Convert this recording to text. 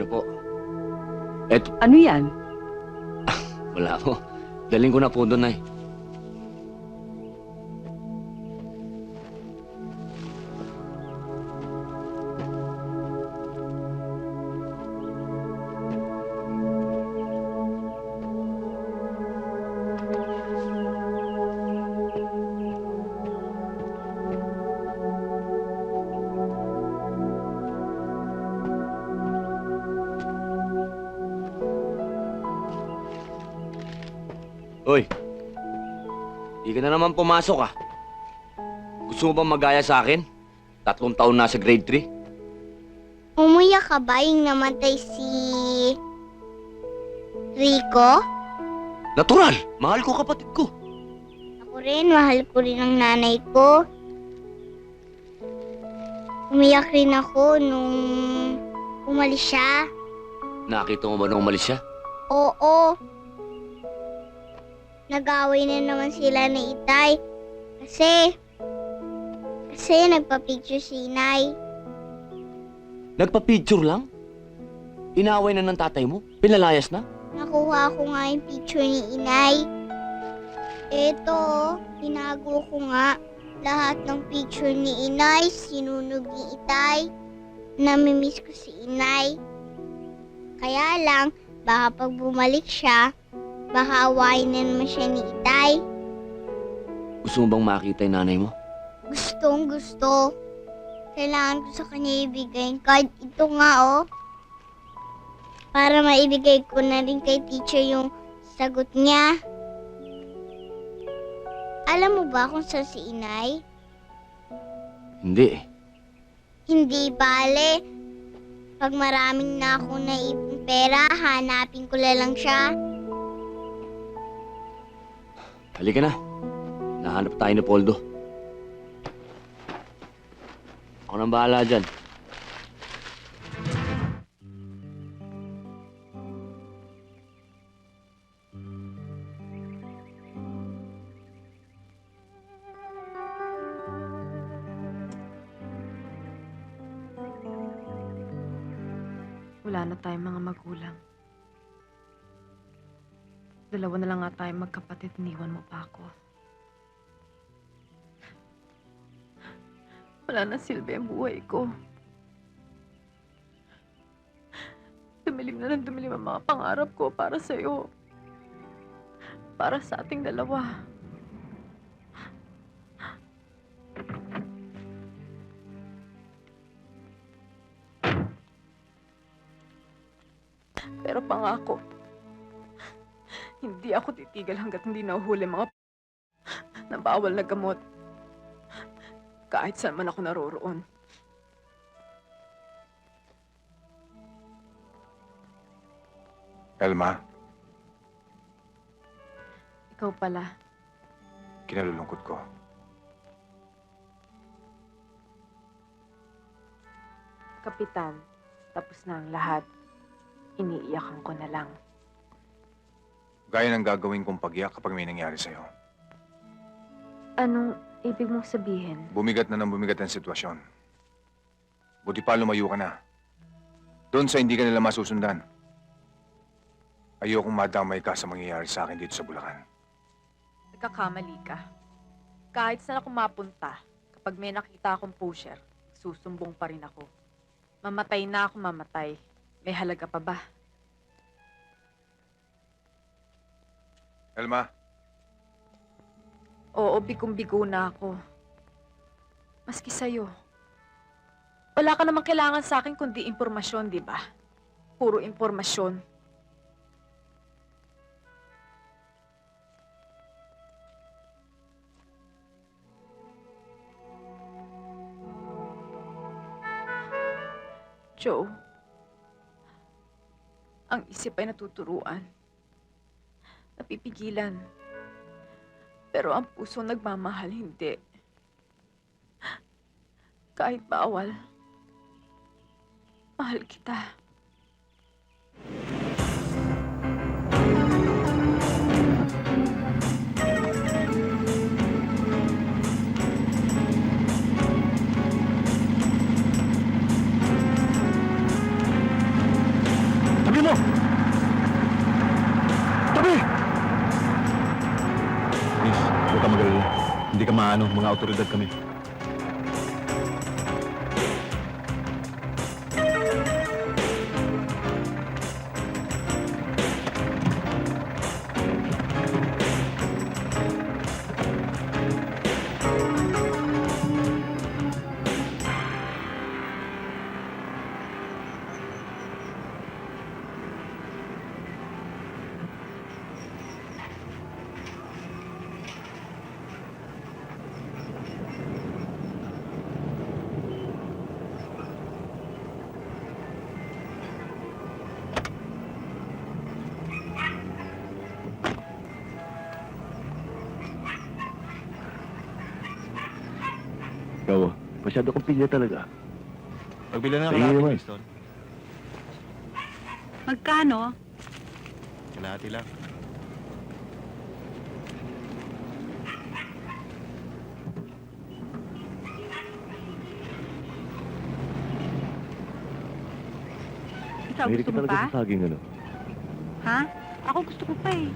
Ano po? Eto, Ano yan? wala po. Daling ko na po doon, Nay. Hoy, di ka na naman pumasok ah. Gusto mo bang magaya sa akin? Tatlong taon na sa grade 3? Umuya ka ba yung namatay si... Rico? Natural! Mahal ko kapatid ko. Ako rin, mahal ko rin ang nanay ko. Umiyak rin ako nung umalis siya. Nakita mo ba nung umalis siya? Oo. Nag-away na naman sila ni Itay. Kasi... Kasi nagpa-picture si Inay. Nagpa-picture lang? Inaway na ng tatay mo? Pinalayas na? Nakuha ko nga yung picture ni Inay. Eto, tinago ko nga lahat ng picture ni Inay, sinunog ni Itay. Namimiss ko si Inay. Kaya lang, baka pag bumalik siya, baka awayin na naman siya ni Itay. Gusto mo bang makita yung nanay mo? Gustong gusto. Kailangan ko sa kanya ibigay card. Ito nga, oh. Para maibigay ko na rin kay teacher yung sagot niya. Alam mo ba kung saan si inay? Hindi eh. Hindi bale. Pag maraming na ako naipong pera, hanapin ko na lang siya. Halika na. Nahanap tayo ni Poldo. Ako nang bahala dyan. Wala na tayong mga magulang. Dalawa na lang nga tayong magkapatid, iniwan mo pa ako. Wala na silbi ang buhay ko. Dumilim na ng dumilim ang mga pangarap ko para sa'yo. Para sa ating dalawa. Pero pangako, hindi ako titigil hanggat hindi nahuhuli mga na bawal na gamot. Kahit saan man ako naroroon. Elma, Ikaw pala, kinalulungkot ko. kapitan, tapos na ang lahat. Iniiyakan ko na lang. Gaya ng gagawin kong pagyak kapag may nangyari sa'yo. Anong ibig mong sabihin? Bumigat na ng bumigat ang sitwasyon. Buti pa lumayo ka na. Doon sa hindi ka nila masusundan. Ayokong madamay ka sa mangyayari sa akin dito sa Bulacan. Nagkakamali ka. Kahit saan ako mapunta, kapag may nakita akong pusher, susumbong pa rin ako. Mamatay na ako mamatay. May halaga pa ba? Elma, Oo, bigong-bigo na ako. Maski sa'yo. Wala ka namang kailangan sa akin kundi impormasyon, di ba? Puro impormasyon. Joe, ang isip ay natuturuan. Napipigilan. Pero ang puso nagmamahal, hindi. Kahit bawal, mahal kita. Maano, mga otoridad kami. Ikaw, masyado kang pilya talaga. Pagbila na Sige kalahati, naman. Winston. Magkano? Kalahati lang. Ikaw, Mahilig gusto ka mo talaga pa? sa saging, ano? Ha? Ako gusto ko pa eh.